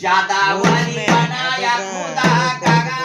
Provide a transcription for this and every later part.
ज्यादा वाली बनाया खुदा का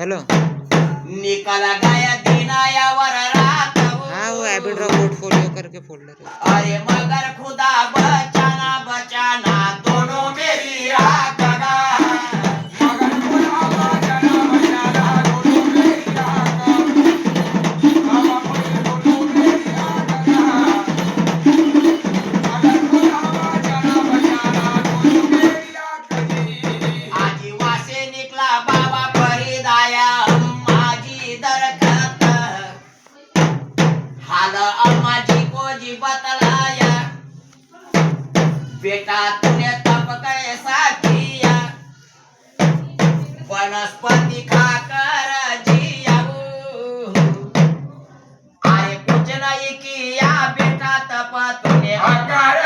हॅलो. निकाला गाया दिनाया वर रात हा वो एबिड्रा पोर्टफोलिओ करके फोल्डर है बेटा, तूने तप कैसा किया? वनस्पति खाकर जिया आए कुछ नहीं किया बेटा तप तूने अकार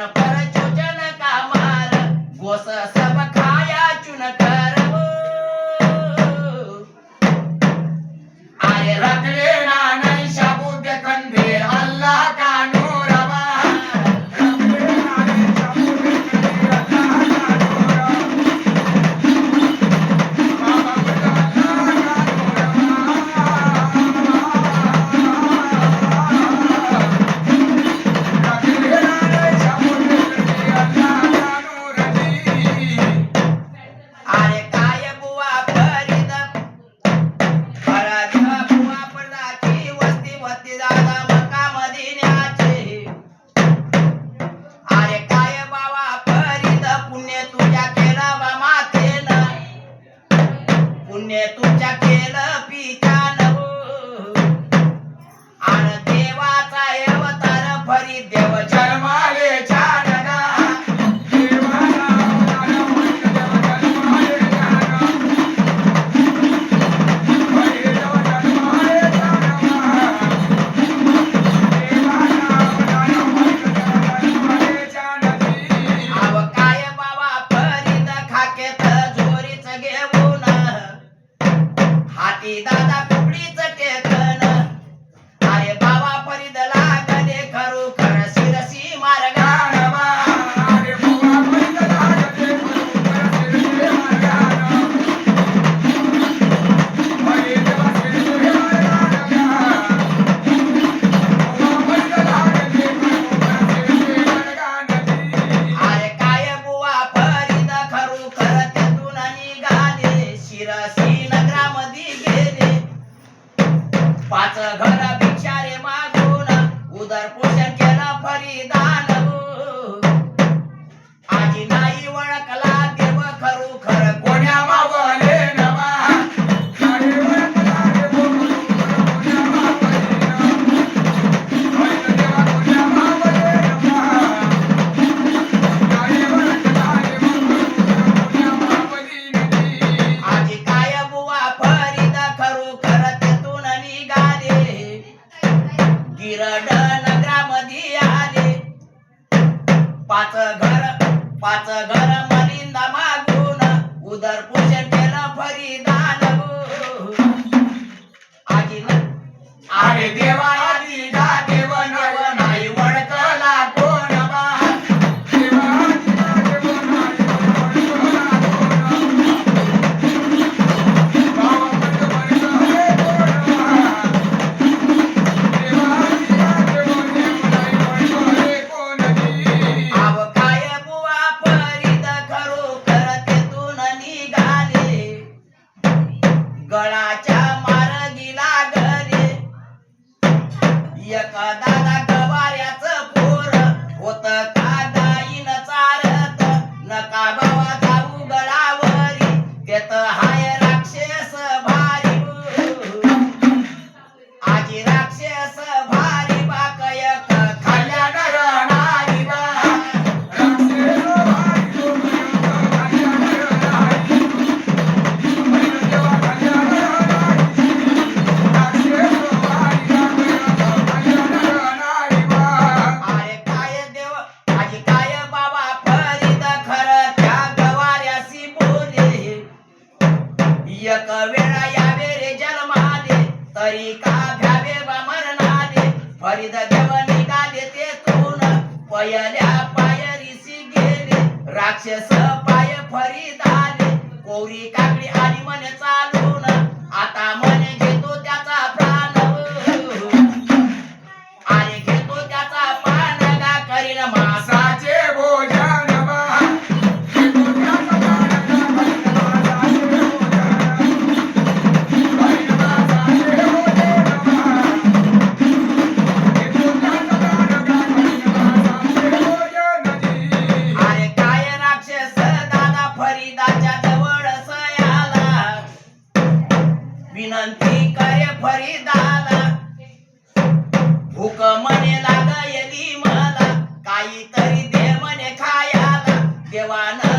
गणपर चोचन कामार गोस கேல பீச்சான Navidad. का घ्यावे मरणाले. फरीद देव निघाले ते तून पयल्या पायरीसी गेले. राक्षस पाय फरीद आले कोरी काकडी आली म्हणे चालून. आता म्हणे घेतो त्याचा Joanna.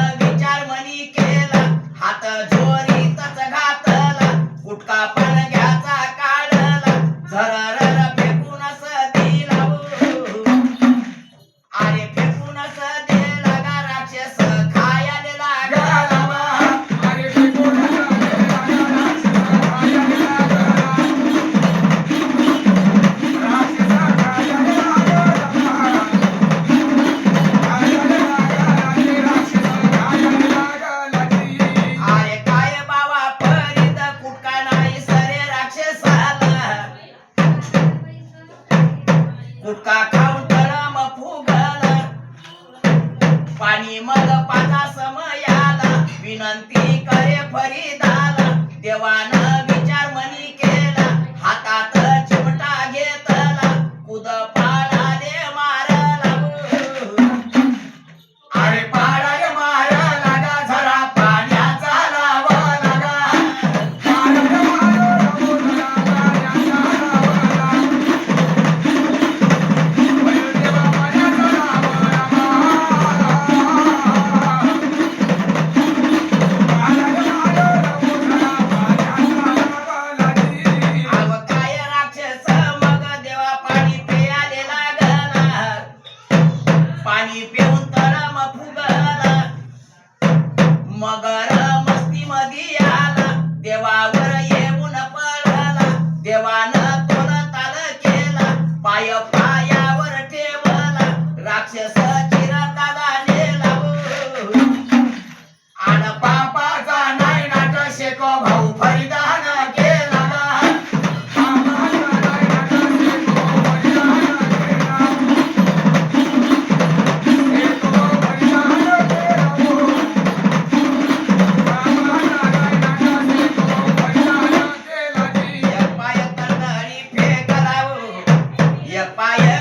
Fire.